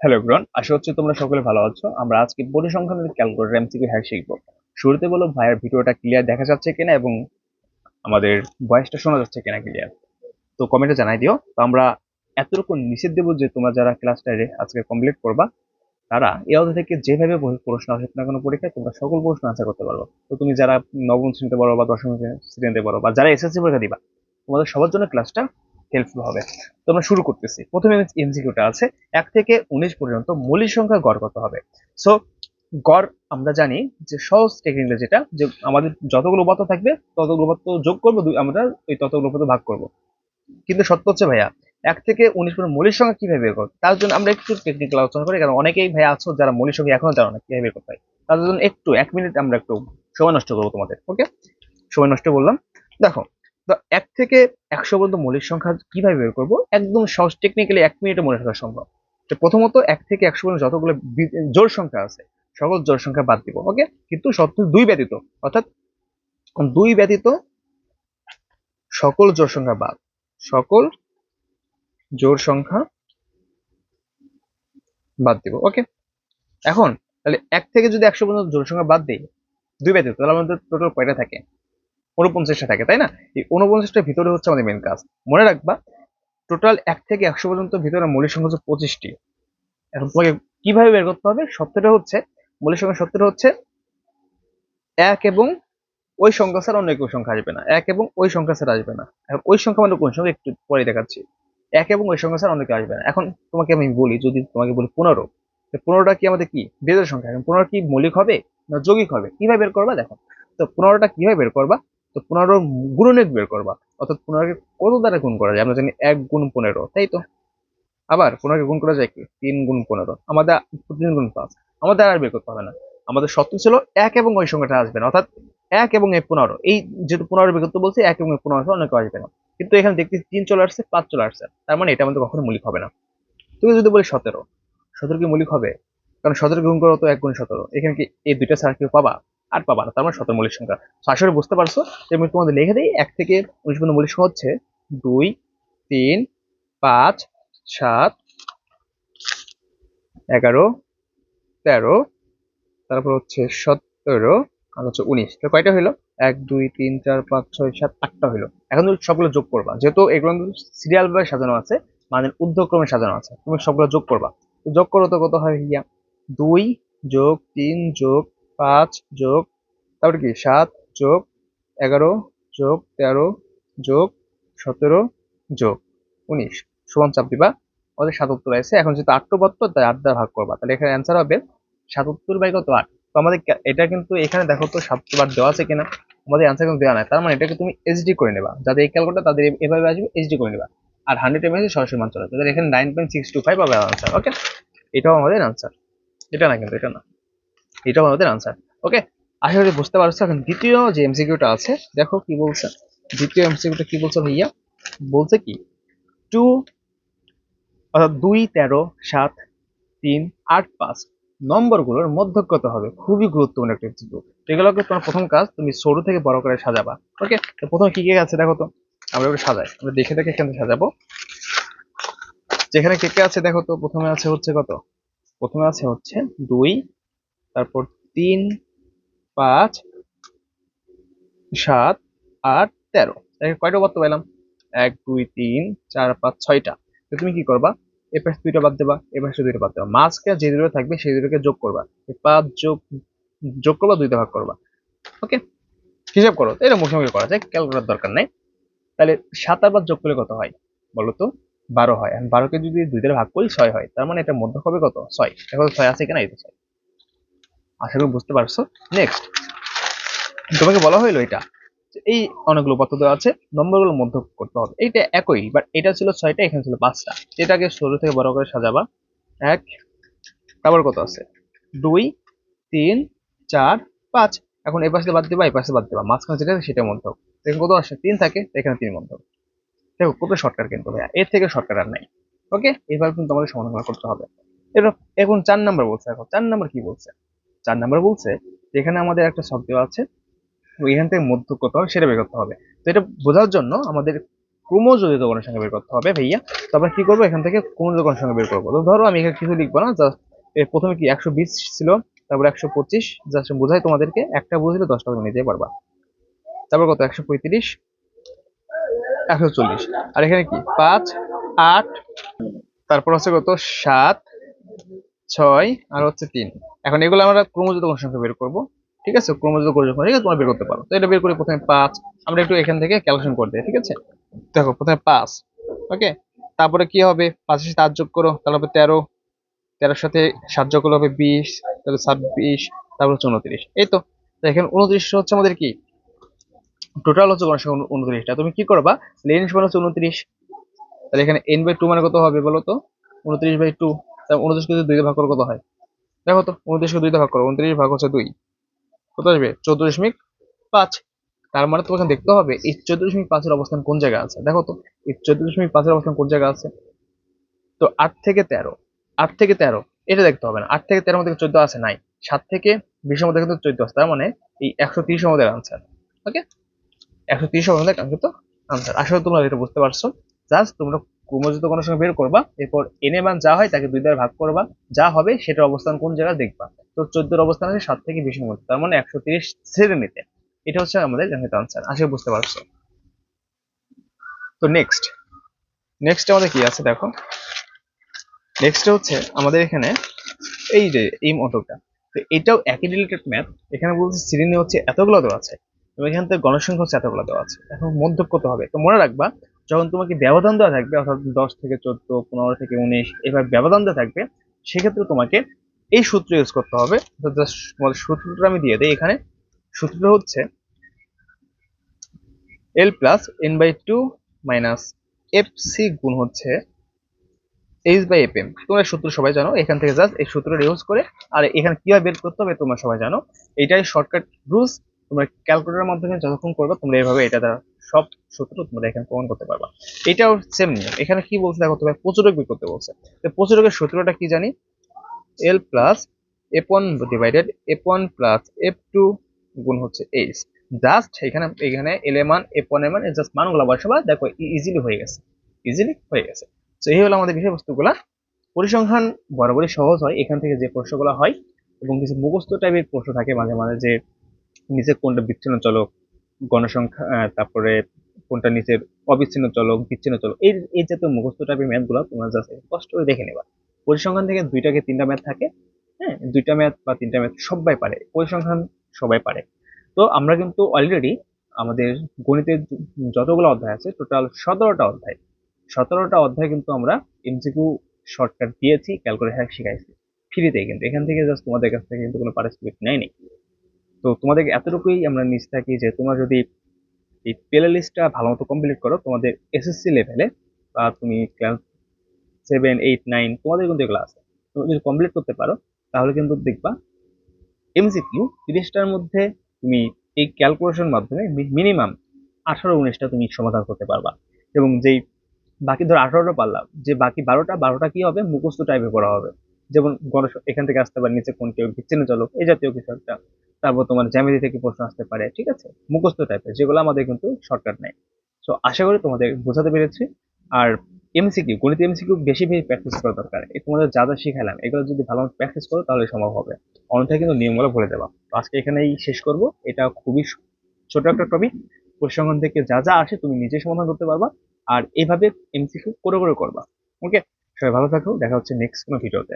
Hello everyone আশা হচ্ছে তোমরা সকলে ভালো আছো। আমরা আজকে পরিসংখ্যানের ক্যালকুলেটর এমসিকিউ হ্যাক শিখব। শুরুতে বলো ভাইয়ের ভিডিওটা ক্লিয়ার দেখা যাচ্ছে কিনা এবং আমাদের ভয়েসটা শোনা যাচ্ছে কিনা ক্লিয়ার তো কমেন্টে জানাই দিও। তো আমরা এতটুকু নিষেধ দেবো যে তোমরা যারা ক্লাসটা আজকে কমপ্লিট করবা, তারা এ অধ্যায় থেকে যেভাবে প্রশ্ন আসে না কোনো পরীক্ষায় তোমরা সকল প্রশ্ন আনসার করতে পারব। তো তুমি যারা নবম শ্রেণীতে পারো বা দশম শ্রেণীতে পারো বা যারা এসএসসি পরীক্ষা দিবা, তোমাদের সবার জন্য ক্লাসটা হেল্পফুল হবে। তো আমরা শুরু করতেছি। প্রথমে এমসিকিউটা আছে, এক থেকে উনিশ পর্যন্ত মৌলিক সংখ্যা গড় কত হবে। সো গড় আমরা জানি যে সহজ টেকনিকটা যেটা, যে আমাদের যতগুলো উপাত্ত থাকবে, ততগুলো উপাত্ত যোগ করব আমরা ওই ততগুলো উপাত্ত ভাগ করব। কিন্তু সত্য হচ্ছে ভাইয়া, এক থেকে উনিশ পর্যন্ত মৌলিক সংখ্যা কীভাবে বের করব? তার জন্য আমরা একটু টেকনিক্যাল আলোচনা করি, কারণ অনেকেই ভাইয়া আছো যারা মৌলিক সংখ্যা এখনও জানো না কীভাবে বের করতে হয়। তাদের জন্য একটু, এক মিনিট আমরা একটু সময় নষ্ট করব তোমাদের ওকে সময় নষ্ট বললাম। দেখো তো এক থেকে একশো পর্যন্ত মৌলিক সংখ্যা কীভাবে বের করব? একদম সহজ টেকনিক্যালি এক মিনিটে মনে রাখা সম্ভব। তো প্রথমত এক থেকে একশো পর্যন্ত যতগুলো জোড় সংখ্যা আছে, সকল জোর সংখ্যা বাদ দিব ওকে কিন্তু সত্য দুই ব্যতীত, অর্থাৎ দুই ব্যতীত সকল জোর সংখ্যা বাদ, সকল জোর সংখ্যা বাদ দিব ওকে এখন, তাহলে এক থেকে যদি একশো পর্যন্ত জোর সংখ্যা বাদ দিই, দুই ব্যতীত, তাহলে আমাদের টোটাল কয়টা থাকে? উনপঞ্চাশটা থাকে, তাই না? এই উনপঞ্চাশটার ভিতরে হচ্ছে আমাদের মেন কাজ। মনে রাখবা টোটাল এক থেকে একশো পর্যন্ত ভিতরে মৌলিক সংখ্যা হচ্ছে পঁচিশটি। এখন তোমাকে কীভাবে বের করতে হবে? সত্যটা হচ্ছে, মৌলিক সংখ্যা সত্যটা হচ্ছে এক এবং ওই সংখ্যা ছাড়া অন্য কেউ সংখ্যা আসবে না। এক এবং ওই সংখ্যা ছাড়া আসবে না। এখন ওই সংখ্যা মানে কোন সংখ্যা? একটু পরে দেখাচ্ছি। এক এবং ওই সংখ্যা ছাড়া অন্য কেউ আসবে না। এখন তোমাকে আমি বলি, যদি তোমাকে বলি পনেরো পনেরোটা কি আমাদের কি? বেদের সংখ্যা। এখন পনেরো কি মৌলিক হবে না যৌগিক হবে? কীভাবে বের করবা? দেখো। তো পনেরোটা কীভাবে বের করবা? তো পনেরো গুণনীয়ক বের করবা। অর্থাৎ পনেরোকে কত দ্বারা গুণ করা যায়? আমরা জানি এক গুণ পনেরো, তাই তো? আবার পনেরোকে গুণ করা যায় কি? তিন গুণ পনেরো। আমাদের তিন গুণ পাঁচ। আমাদের আর বের করতে হবে না। আমাদের সত্য ছিল এক এবং ওই সংখ্যাটা আসবে না। অর্থাৎ এক এবং এই পনেরো। এই যেহেতু পনেরো বের করতে বলছি, এক এবং এই পনেরো অনেক আসবে না। কিন্তু এখানে দেখতে তিন চলে আসছে, পাঁচ চলে আসছে। তার মানে এটা আমাদের কখনো মূলিক হবে না। তুমি যদি বলি সতেরো সতেরো কি মূলিক হবে? কারণ সতেরো গুণ করো তো এক গুণ সতেরো। এখানে কি এই দুইটা কেউ পাবা? আর পাবা না, তার মানে সতেরো মৌলিক সংখ্যা। তো বুঝতে পারছ আমি তোমাদের লিখে দিই, এক থেকে উনিশ পর্যন্ত মৌলিক সংখ্যা হচ্ছে দুই, তিন, পাঁচ, সাত, এগারো, তেরো, তারপর হচ্ছে সতেরো, আর হচ্ছে উনিশ। তো কয়টা হইল? এক, দুই, তিন, চার, পাঁচ, ছয়, সাত, আটটা হইল। এখন তুমি সবগুলো যোগ করবা। যেহেতু এগুলো সিরিয়াল ভাবে সাজানো আছে মানে ঊর্ধ্বক্রমে সাজানো আছে, তুমি সবগুলো যোগ করবা। যোগ করো তো কত হয় ইয়া দুই যোগ তিন যোগ পাঁচ যোগ, তারপরে কি? সাত যোগ, এগারো যোগ, তেরো যোগ, সতেরো যোগ, উনিশ। সমান চাপ দিবা আমাদের সাতাত্তর আছে। এখন যেহেতু আট্টবাত্তর তাই আট দ্বারা ভাগ করবা। তাহলে এখানে অ্যান্সার হবে সাতাত্তর বাই কত? আট। তো আমাদের এটা কিন্তু এখানে দেখো তো সাতাত্তর বার দেওয়া আছে কিনা? আমাদের অ্যান্সার কিন্তু দেওয়া নাই। তার মানে এটাকে তুমি এইচডি করে নেবা। যাদের এই ক্যালকুলেটার তাদের এভাবে আসবে এইচডি করে নেবা। আর হান্ড্রেড এম এস সরাসরি মান চলে। তাদের এখানে nine point six two five হবে আনসার ওকে এটাও আমাদের আনসার এটা না কিন্তু, এটা না। এটাও আমাদের আনসার ওকে আশা করি বুঝতে পারছ। এখন দ্বিতীয় যে এমসিকিউটা আছে, দেখো কি বলছে। দ্বিতীয় এমসিকিউটা কি বলছে ভাইয়া? বলছে কি? টু অর্থাৎ দুই, তেরো, সাত, তিন, আট, পাঁচ নম্বরগুলোর মধ্যক কত হবে। খুবই গুরুত্বপূর্ণ একটা এমসিকিউ এগুলোকে তোমার প্রথম কাজ, তুমি ছোট থেকে বড় করে সাজাবা। ওকে তো প্রথমে কি কি আছে দেখো তো? আমরা ওটা সাজাই। আমরা দেখে দেখে এখানে সাজাবো। যেখানে কে কে আছে দেখো তো? প্রথমে আছে হচ্ছে কত? প্রথমে আছে হচ্ছে দুই তারপর তিন, পাঁচ, সাত, আট, তেরো। এখানে কয়টা বাদ পেলাম এক, দুই, তিন, চার, পাঁচ, ছয়টা। তো তুমি কি করবা? এ পাশে দুইটা বাদ দেবা, এ পাশে দুইটা বাদ দেবা। মাঝকে যে দুটো থাকবে, সেই দুটোকে যোগ করবা। পাঁচ যোগ যোগ করবা, দুইটা ভাগ করবা। ওকে? হিসাব করো। এটা মুখে মুখে করা যায়, ক্যালকুলেটার দরকার নেই। তাহলে সাত আর পাঁচ যোগ করলে কত হয়? বলো তো, বারো হয়। বারোকে যদি দুই ভাগ করি, ছয় হয়। তার মানে এটা মধ্য হবে কত? ছয়। তো ছয় আছে কিনা? এই তো ছয়। আশা করি বুঝতে পারছ। নেক্সট তোমাকে বলা হইল এটা এই অনেকগুলো পত্র দেওয়া আছে নম্বরগুলো মধ্য করতে হবে। এইটা একই বাট এটা ছিল ছয়টা, এখানে ছিল পাঁচটা। এটাকে ষোলো থেকে বড় করে সাজাবা। এক, তারপর কত আছে? দুই, তিন, চার, পাঁচ। এখন এই পাশে বাদ দিবা, এই পাশে বাদ দিবা। মাঝখানে যেটা সেটা মধ্য এখানে কত আসে? তিন থাকে, এখানে তিন মধ্য দেখো কত শর্টকাট কিন্তু ভাইয়া। এর থেকে শর্টকাট আর নাই। ওকে এবার কিন্তু আমাদের সমাধান করতে হবে। এবার এখন চার নাম্বার বলছে। এখন চার নাম্বার কি বলছে? চার নাম্বার বলছে যেখানে আমাদের একটা শব্দ আছে এখান থেকে মধ্য কত হবে সেটা বের করতে হবে। তো এটা বোঝার জন্য আমাদের ক্রমযোজিত গণসংখ্যা বের করতে হবে ভাইয়া। তো আমরা কি করব? এখান থেকে ক্রমযোজিত গণসংখ্যা বের করব। তো ধরো আমি এখানে কিছু লিখব না জাস্ট প্রথমে কি একশো বিশ ছিল, তারপর একশো পঁচিশ জাস্ট বোঝাই তোমাদেরকে, একটা বুঝলে দশটা তুমি নিতে পারবা। তারপর কত? একশো পঁয়ত্রিশ, একশো চল্লিশ। আর এখানে কি? পাঁচ, আট, তারপর হচ্ছে কত? সাত ছয় আর হচ্ছে তিন। এখন এগুলো আমরা ক্রমযুক্ত সংখ্যা বের করব। ঠিক আছে? ক্রমযুক্ত করে যখন ঠিক আছে তোমরা বের করতে পারো। তো এটা বের করে প্রথমে পাঁচ, আমরা একটু এখান থেকে ক্যালকুলেশন করে দিই, ঠিক আছে? দেখো, প্রথমে পাঁচ ওকে তারপরে কি হবে? পাঁচের সাথে আট যোগ করো, তাহলে হবে তেরো। তেরোর সাথে সাত যোগ করলে হবে বিশ, তাহলে ছাব্বিশ, তারপর হচ্ছে উনত্রিশ। এই তো এখানে উনত্রিশ হচ্ছে আমাদের কি? টোটাল হচ্ছে গণসংখ্যা উনত্রিশটা। তুমি কি করবা? লেন সমান হচ্ছে উনত্রিশ। তাহলে এখানে এন বাই টু মানে কত হবে বলো তো? উনত্রিশ বাই টু উনত্রিশকে যদি দুই দিয়ে ভাগ করো কত হয়? দেখো তো উনত্রিশকে দুই দিয়ে ভাগ করো, উনত্রিশ ভাগ হচ্ছে দুই। কত আসবে? চোদ্দ দশমিক পাঁচ। তার মানে তোমাকে দেখতে হবে, এই চোদ্দ দশমিক পাঁচের অবস্থান কোন জায়গায় আছে? দেখো তো, এই চোদ্দ দশমিক পাঁচের অবস্থান কোন জায়গায় আছে? তো আট থেকে তেরো, আট থেকে তেরো, এটা দেখতে হবে না। আট থেকে তেরোর মধ্যে চোদ্দ আছে? নাই। সাত থেকে বিশের মধ্যে কিন্তু চোদ্দ আছে, তার মানে এই একশো তিরিশের মধ্যে আনসার ওকে একশো তিরিশের মধ্যে কাঙ্ক্ষিত আনসার আসলে তোমরা এটা বুঝতে পারছ। জাস্ট তোমরা ক্রমযুক্ত কোনো সময় বের করবা, এরপর এনে মান যা হয় তাকে দুই দ্বারা ভাগ করবা, যা হবে সেটার অবস্থান কোন জায়গায় দেখবা। তো চোদ্দোর অবস্থান আছে সাত থেকে বিশের মধ্যে, তার মানে একশো তিরিশ শ্রেণীতে। এটা হচ্ছে আমাদের কাঙ্ক্ষিত আনসার, আশা বুঝতে পারছ। তো নেক্সট নেক্সট আমাদের কি আছে দেখো? নেক্সট হচ্ছে আমাদের এখানে এই যে এই মতটা তো এটাও একই রিলেটেড ম্যাথ এখানে বলছে শ্রেণি হচ্ছে এতগুলো দেওয়া আছে, এবং এখান থেকে গণসংখ্যা হচ্ছে এতগুলো দেওয়া আছে। এখন মধ্যক কত হবে? তো মনে রাখবা যখন তোমাকে ব্যবধান দেওয়া থাকবে, অর্থাৎ দশ থেকে চোদ্দ, পনেরো থেকে উনিশ এভাবে ব্যবধান দেওয়া থাকবে, সেক্ষেত্রে তোমাকে এই সূত্র ইউজ করতে হবে। তোমাদের সূত্রটা আমি দিয়ে দিই এখানে। সূত্রটা হচ্ছে L plus N by two minus F C গুণ হচ্ছে এইচ বাই এফ এম তোমরা সূত্র সবাই জানো, এখান থেকে জাস্ট এই সূত্রটা ইউজ করে, আর এখানে কীভাবে বের করতে হবে তোমরা সবাই জানো। এটাই শর্টকাট রুলস তোমরা ক্যালকুলেটরের মাধ্যমে যতক্ষণ করবে, তোমরা এইভাবে এটা দ্বারা সব সূত্র তোমরা এখানে প্রমাণ করতে পারবা। এটাও সেম নিয়ম। এখানে কি বলছে দেখো, তোমার প্রচুরক বের করতে বলছে। তো প্রচুরকের সূত্রটা কি জানি? L plus F one divided F one plus F two গুণ হচ্ছে এইচ জাস্ট এখানে এখানে এল এ মান এফ ওয়ান মান জাস্ট মানগুলো বসাবা দেখো ইজিলি হয়ে গেছে। ইজিলি হয়ে গেছে। তো এই হলো আমাদের বিষয়বস্তুগুলা। পরিসংখ্যান বরাবরই সহজ হয়, এখান থেকে যে প্রশ্নগুলো হয় এবং কিছু মুখস্থ টাইপের প্রশ্ন থাকে মাঝে মাঝে যে নিচে কোনটা বিচ্ছিন্ন চলক গণসংখ্যা তারপরে কোনটা নিচের, অবিচ্ছিন্ন চলক, বিচ্ছিন্ন চলক, এই এই জাতীয় মুখস্থ টাইপের ম্যাথগুলো তোমরা জাস্ট কষ্ট করে দেখে নেবা। পরিসংখ্যান থেকে দুইটা কি তিনটা ম্যাথ থাকে হ্যাঁ দুইটা ম্যাথ বা তিনটা ম্যাথ সবাই পারে, পরিসংখ্যান সবাই পারে। তো আমরা কিন্তু অলরেডি আমাদের গণিতের যতগুলো অধ্যায় আছে টোটাল সতেরোটা অধ্যায়। সতেরোটা অধ্যায় কিন্তু আমরা এমসিকিউ শর্টকাট দিয়েছি ক্যালকুলেশন শিখাইছি ফ্রিতেই কিন্তু। এখান থেকে জাস্ট তোমাদের কাছ থেকে কিন্তু কোনো পার্টিসিপেট নেয়নি। তো তোমাদের এতটুকুই আমরা নিচ থাকি যে তোমরা যদি এই প্লে লিস্টটা ভালো মতো কমপ্লিট করো, তোমাদের এসএসসি লেভেলে বা তুমি ক্লাস সেভেন এইট নাইন তোমাদের কিন্তু এগুলো আছে। তুমি যদি কমপ্লিট করতে পারো, তাহলে কিন্তু দেখবা এমসিকিউ তিরিশটার মধ্যে তুমি এই ক্যালকুলেশন মাধ্যমে মিনিমাম আঠারো উনিশটা তুমি সমাধান করতে পারবা। এবং যেই বাকি ধর আঠারোটা পারলাম, যে বাকি বারোটা বারোটা কি হবে? মুখস্থ টাইপে করা হবে। যেমন গণেশ এখান থেকে আসতে পারে, নিচে কোন কেউ বিচ্ছিন্ন চলো। এই জাতীয় কিছু একটা। তারপর তোমার জ্যামিতি থেকে প্রশ্ন আসতে পারে, ঠিক আছে? মুখস্থ টাইপের যেগুলো আমাদের কিন্তু শর্টকাট নেই সো আশা করি তোমাদের বোঝাতে পেরেছি। আর এমসিকিউ গণিত এমসিকিউ বেশি বেশি প্র্যাকটিস করা দরকার। তোমাদের যা যা শিখালাম, এগুলো যদি ভালো প্র্যাকটিস করো, তাহলে সম্ভব হবে। অন্যথায় কিন্তু নিয়মগুলো ভুলে দেওয়া তো আজকে এখানেই শেষ করব। এটা খুবই ছোট একটা টপিক পরিসংখ্যান থেকে যা যা আসে, তুমি নিজে সমাধান করতে পারবা। আর এইভাবে এমসিকিউ করে করে করবা। ওকে সবাই ভালো থাকো। দেখা হচ্ছে নেক্সট কোনো ভিডিওতে।